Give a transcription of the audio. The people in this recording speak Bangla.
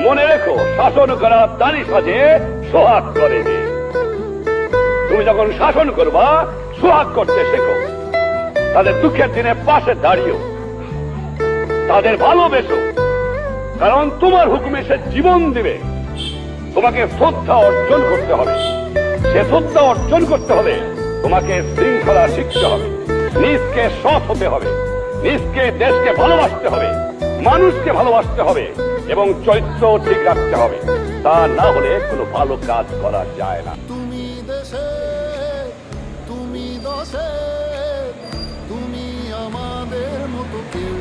মনে রেখো, শাসন করা তারই সাজে সোহাগ করে তুমি যখন শাসন করবা, সোহাগ করতে শেখো। তাদের দুঃখের দিনে পাশে দাঁড়িয়েও, তাদের ভালোবেসো। কারণ তোমার হুকুমে সে জীবন দিবে। তোমাকে শ্রদ্ধা অর্জন করতে হবে। সে শ্রদ্ধা অর্জন করতে হবে তোমাকে শৃঙ্খলা শিখতে হবে। নিজকে সৎ হতে হবে। নিজকে দেশকে ভালোবাসতে হবে। মানুষকে ভালোবাসতে হবে এবং চরিত্র ঠিক রাখতে হবে। তা না হলে কোনো ভালো কাজ করা যায় না। তুমি দেশে, তুমি দশে, তুমি আমাদের মতো কেউ।